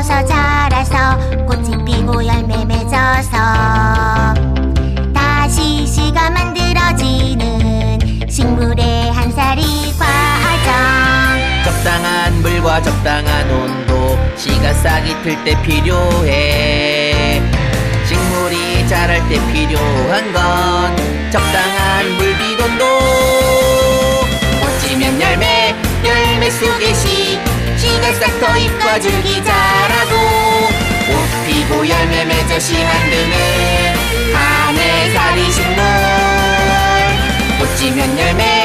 커서 자라서 꽃이 피고 열매 맺어서 다시 씨가 만들어지는 식물의 한 살이 과정. 적당한 물과 적당한 온도 씨가 싹이 틀 때 필요해. 식물이 자랄 때 필요한 건 적당한 물 비곤도. 꽃이면 열매 열매 속에 씨 씨가 싹터 잎과 줄기 자라고 꽃 피고 열매 맺어 씨 만드는 하늘살이 식물 열매 열매